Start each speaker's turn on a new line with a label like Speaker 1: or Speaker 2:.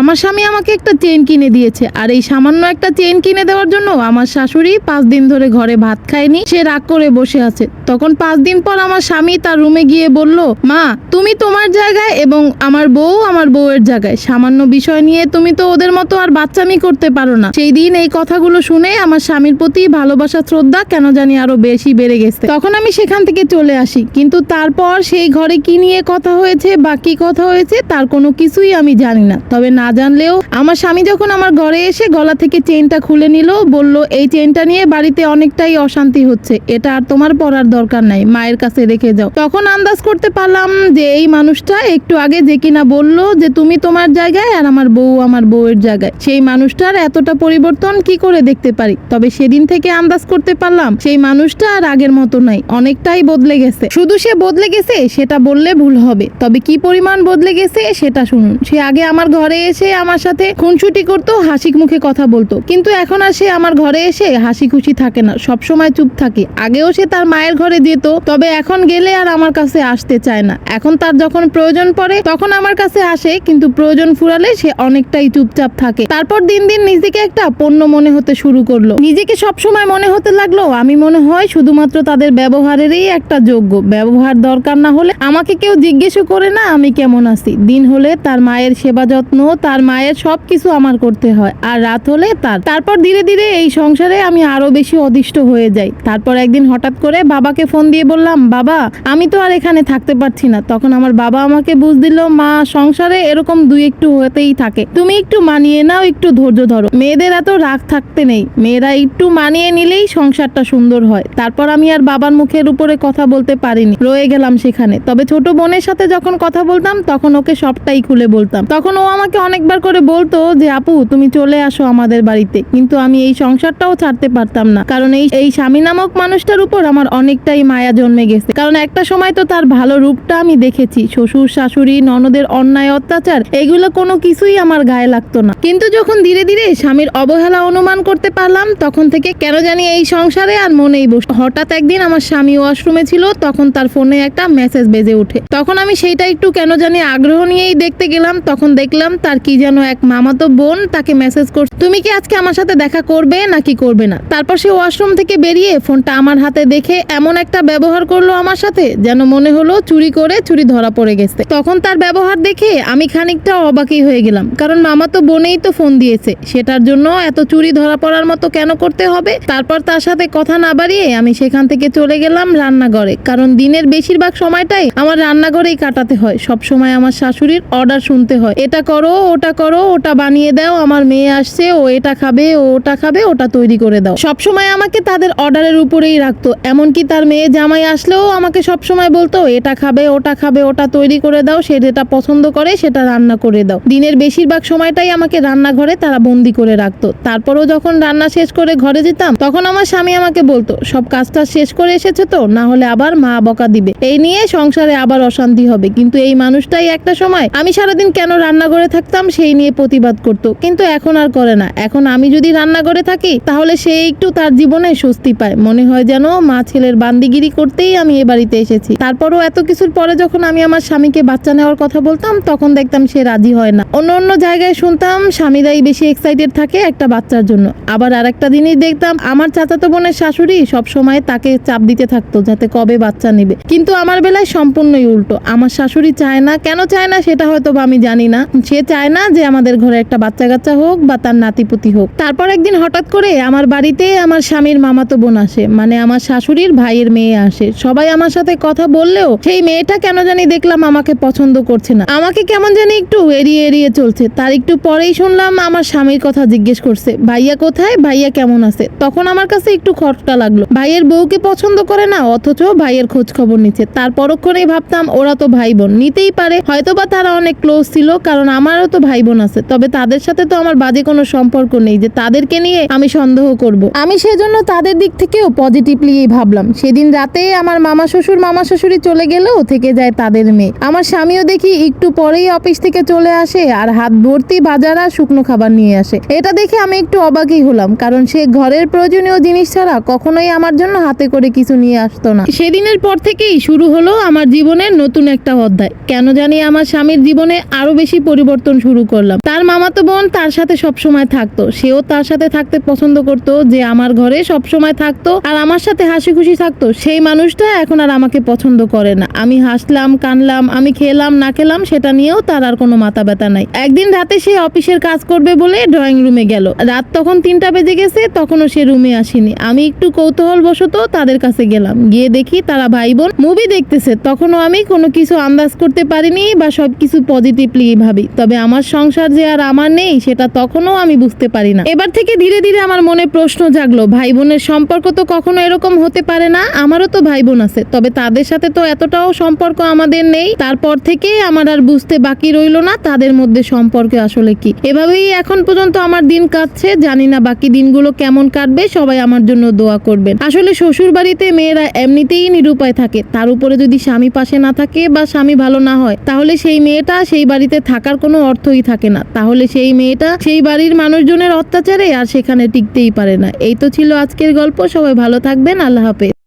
Speaker 1: আমার স্বামী আমাকে একটা চেন কিনে দিয়েছে, আর এই সামান্য একটা চেন কিনে দেওয়ার জন্য আমার শাশুড়ি পাঁচ দিন ধরে ঘরে ভাত খায়নি, সে রাগ করে বসে আছে। তখন পাঁচ দিন পর আমার স্বামী তার রুমে গিয়ে বলল, মা, তুমি তোমার জায়গায় এবং আমার বউ আমার বউয়ের জায়গায়। সামান্য বিষয় নিয়ে তুমি তো ওদের মতো আর বাচ্চামি করতে পারো না। সেই দিন এই কথাগুলো শুনে আমার স্বামীর প্রতি ভালোবাসা, শ্রদ্ধা কেন জানি আরও বেশি বেড়ে গেছে। তখন আমি সেখান থেকে চলে আসি, কিন্তু তারপর সেই ঘরে কি নিয়ে কথা হয়েছে বা কি কথা হয়েছে তার কোনো কিছুই আমি জানি না। তবে না জানলেও আমার স্বামী যখন আমার ঘরে এসে গলা থেকে চেনটা খুলে নিল, বলল, এই চেনটা নিয়ে বাড়িতে অনেকটাই অশান্তি হচ্ছে। এটা আর তোমার পড়ার দরকার নাই, মায়ের কাছে রেখে যাও। তখন আন্দাজ করতে পারলাম যে এই মানুষটা একটু আগে যে কিনা বলল যে, তুমি তোমার জায়গায় আর আমার বউ আমার বউয়ের জায়গায়। সেই মানুষটার এতটা পরিবর্তন কি করে দেখতে পারি? তবে সেদিন থেকে আন্দাজ করতে পারলাম সেই মানুষটা আর আগের মতো নাই, অনেকটাই বদলে গেছে। শুধু সে বদলে গেছে, সেটা বললে ভুল হবে। তবে কি পরিমাণ বদলে গেছে, সেটা শুনুন। সে আগে আমার ঘরে এসে আমার সাথে খুনসুটি করতো হাসি মুখে কথা বলতো। কিন্তু এখন আর সে আমার ঘরে এসে হাসি খুশি থাকে না সব সময় চুপ থাকে। আগেও সে তার মায়ের ঘরে যেত, তবে এখন গেলে আর আমার কাছে আসতে চায় না। এখন তার যখন প্রয়োজন পড়ে, তখন আমার কাছে আসে, কিন্তু প্রয়োজন ফুরালে সে অনেকটাই চুপচাপ থাকে। তারপর দিন দিন নিজেকে একটা পণ্য মনে হতে শুরু করল। নিজেকে সব সময় মনে হতে লাগল, আমি মনে হয় শুধুমাত্র তাদের ব্যবহারেরই একটা যোগ্য। ব্যবহার দরকার না হলে আমাকে কেউ জিজ্ঞেসও করে না, আমি কেমন আছি। দিন হলে তার মায়ের সেবা যত্ন তার মায়ের সব কিছু আমার করতে হয়। আর রাত হলে তার। তারপর ধীরে ধীরে এই সংসারে আমি আরও বেশি অদিষ্ট হয়ে যাই। তারপর একদিন হঠাৎ করে বাবাকে ফোন দিয়ে বললাম, বাবা, আমি তো আর এখানে থাকতে পারছি না। তখন আমার বাবা আমাকে বুঝ দিল, মা, সংসারে এরকম দুই একটু হতেই থাকে। তুমি একটু মানিয়ে নাও, একটু ধৈর্য ধরো। মেয়েদের এত রাগ থাকতে নেই। মেয়েরা একটু মানিয়ে নিলেই সংসারটা সুন্দর হয়। তারপর আমি আর বাবার মুখের উপরে কথা বলতে পারিনি। রয়ে গেলাম সেখানে। তবে ছোট বোনের সাথে যখন কথা বলতাম, তখন ওকে সবটাই খুলে বলতাম। তখন ও আমাকে অনেকবার করে বলতো যে, আপু, তুমি চলে আসো আমাদের বাড়িতে। কিন্তু আমি এই সংসারটাও ছাড়তে পারতাম না। কারণ এই এই স্বামী নামক মানুষটার উপর আমার অনেকটাই মায়া জন্মে গেছে। কারণ একটা সময় তো তার ভালো রূপটা আমি দেখেছি। শ্বশুর, শাশুড়ি, ননদের অন্যায়, অত্যাচার, এগুলো কোনো কিছুই আমার গায়ে লাগতো না। কিন্তু যখন ধীরে ধীরে স্বামীর অবহেলা অনুমান করতে পারলাম, তখন থেকে কেন জানি এই সংসারে আর মনেই বস, হঠাৎ একদিন আমার স্বামী ওয়াশরুমে ছিল, তখন তার ফোনে একটা মেসেজ বেজে ওঠে। তখন আমি সেইটা একটু কেন জানি আগ্রহ নিয়েই দেখতে গেলাম। তখন দেখলাম তার কি যেন এক মামাতো বোন তাকে মেসেজ করছে তুমি কি আজকে আমার সাথে দেখা করবে নাকি করবে না? তারপর সে ওয়াশরুম থেকে বেরিয়ে ফোনটা আমার হাতে দেখে এমন একটা ব্যবহার করল আমার সাথে, যেন মনে হলো চুরি করে চুরি ধরা পড়ে গেছে। তখন তার ব্যবহার দেখে আমি খানিকটা অবাকই হয়ে গেলাম, কারণ মামা তো বোনেই তো ফোন দিয়েছে। সেটার জন্য এত চুরি ধরা পড়ার মতো কেন করতে হবে? তারপর তার সাথে কথা না বাড়িয়ে আমি সেখান থেকে চলে গেলাম রান্নাঘরে, কারণ দিনের বেশিরভাগ সময়টাই আমার রান্নাঘরেই কাটাতে হয়। সব সময় আমার শাশুড়ির অর্ডার শুনতে হয়। এটা করো ওটা করো, ওটা বানিয়ে দাও, আমার মেয়ে আসছে, ও এটা খাবে, ও ওটা খাবে, ওটা তৈরি করে দাও। সব সময় আমাকে তাদের অর্ডারের উপরেই রাখতো, এমনকি তার মেয়ে জামাই আসলেও আমাকে সব সময় বলতো, এটা খাবে, ওটা খাবে, ওটা তৈরি করে দাও, সে যেটা পছন্দ করে সেটা রান্না করে দাও। দিনের বেশিরভাগ সময়টাই আমাকে রান্নাঘরে তারা বন্দি করে রাখতো। তারপরও যখন রান্না শেষ করে ঘরে যেতাম, তখন আমার স্বামী আমাকে বলতো, সব কাজটা শেষ করে এসেছে তো? না হলে আবার মা বকা দিবে। এই নিয়ে সংসারে আবার অশান্তি হবে। কিন্তু এই মানুষটাই একটা সময়, আমি সারাদিন কেন রান্নাঘরে থাকতাম? সেই নিয়ে প্রতিবাদ করত। কিন্তু এখন আর করে না। এখন আমি যদি রান্নাঘরে থাকি, তাহলে সে একটু তার জীবনে স্বস্তি পায়। মনে হয় যেন মা ছেলের বান্দিগিরি করতেই আমি এ বাড়িতে এসেছি। তারপরও এত কিছুর পরে যখন আমি আমার স্বামীকে বাচ্চা নেওয়ার কথা বলতাম, তখন দেখতাম সে রাজি হয় না। অন্য অন্য জায়গায় শুনতাম, স্বামীরাই বেশি এক্সাইটেড থাকে একটা বাচ্চার জন্য। আবার আরেকটা জিনিস দেখতাম, আমার চাচাতো বোনের শাশুড়ি সব সময় তাকে চাপ দিতে থাকতো, যাতে কবে বাচ্চা নেবে। কিন্তু আমার বেলায় সম্পূর্ণই উল্টো। আমার শাশুড়ি চায় না। কেন চায় না সেটা হয়তো বা আমি জানি না। সে চায় না যে আমাদের ঘরে একটা বাচ্চা কাচ্চা হোক বা তার নাতিপুতি হোক। তারপর একদিন হঠাৎ করে আমার বাড়িতে আমার স্বামীর মামাতো বোন আসে মানে আমার শাশুড়ির ভাইয়ের মেয়ে আসে। সবাই আমার সাথে কথা বললেও সেই মেয়েটা কেন জানি দেখলাম আমাকে পছন্দ করছে না। আমাকে কেমন জানি একটু এড়িয়ে এড়িয়ে চলছে। তার একটু পরেই শুনলাম আমার স্বামীর কথা জিজ্ঞেস করছে, ভাইয়া কোথায়? ভাইয়া কেমন আছে? তখন আমার কাছে একটু খটকা লাগল। ভাইয়ের বউকে পছন্দ করে না, অথচ ভাইয়ের খোঁজ খবর নিচ্ছে। তার পরক্ষণেই ভাবতাম, ওরা তো ভাই বোন। নিতেই পারে। হয়তোবা তারা অনেক ক্লোজ ছিল, কারণ আমারও তো ভাই বোন আছে, তবে তাদের সাথে তো আমার বাজে কোনো সম্পর্ক নেই যে তাদেরকে নিয়ে আমি সন্দেহ করব। আমি সেজন্য তাদের দিক থেকেও পজিটিভলি ভাবলাম। সেদিন রাতে আমার মামা শ্বশুর মামা শ্বশুরি চলে গেলেও থেকে যায় তাদের মেয়ে। আমার স্বামীও দেখি একটু পরেই অফিস থেকে চলে আসে আর হাত ভর্তি বাজার আর শুকনো খাবার নিয়ে আসে। এটা দেখে আমি একটু অবাকই হলাম, কারণ সে ঘরের প্রয়োজনীয় জিনিস ছাড়া কখনোই আমার জন্য হাতে করে কিছু নিয়ে আসতো না। সেদিনের পর থেকেই শুরু হলো আমার জীবনের নতুন একটা অধ্যায়। কেন জানি আমার স্বামীর জীবনে আরও বেশি পরিবর্তন শুরু করলাম। তার মামাতো বোন তার সাথে সব সময় থাকতো। সেও তার সাথে থাকতে পছন্দ করতো যে আমার ঘরে সব সময় থাকতো আর আমার সাথে হাসি খুশি থাকতো। সেই মানুষটা এখন আর আমাকে পছন্দ করে না। আমি হাসলাম, কানলাম, আমি খেলাম, না খেলাম সেটা নিয়েও তার আর কোনো মাথা ব্যথা নাই। একদিন রাতে সে অফিসের কাজ করবে বলে ড্রয়িং রুমে গেল। রাত তখন তিনটা বেজে গেছে, তখনও সে রুমে আসেনি। আমি একটু কৌতূহল বশত তাদের কাছে গেলাম। গিয়ে দেখি তারা ভাই বোন মুভি দেখতেছে। তখনও আমি কোনো কিছু আন্দাজ করতে পারিনি বা সবকিছু পজিটিভলি ভাবি। তবে আমার সংসার যে আর আমার নেই, সেটা তখনও আমি বুঝতে পারি না। এবার থেকে ধীরে ধীরে আমার মনে প্রশ্ন জাগলো ভাই বোনের সম্পর্ক তো কখনো এরকম হতে পারে না? আমারও তো ভাই বোন আছে, তবে তাদের সাথে তো এতটাও সম্পর্ক আমাদের নেই, তারপর থেকে আমার আর বুঝতে বাকি রইল না তাদের মধ্যে সম্পর্ক আসলে কি। এভাবেই এখন পর্যন্ত আমার দিন কাটছে, জানি না বাকি দিনগুলো কেমন কাটবে, সবাই আমার জন্য দোয়া করবেন। আসলে শ্বশুর বাড়িতে মেয়েরা এমনিতেই নিরুপায় থাকে, তার উপরে যদি স্বামী পাশে না থাকে বা স্বামী ভালো না হয়, তাহলে সেই মেয়েটা সেই বাড়িতে থাকার কোনো অর্থই থাকে না। তাহলে সেই মেয়েটা সেই বাড়ির মানুষজনের অত্যাচারে আর সেখানে টিকতেই পারে না। এই তো ছিল আজকের গল্প। সবাই ভালো থাকবেন। আল্লাহ হাফেজ।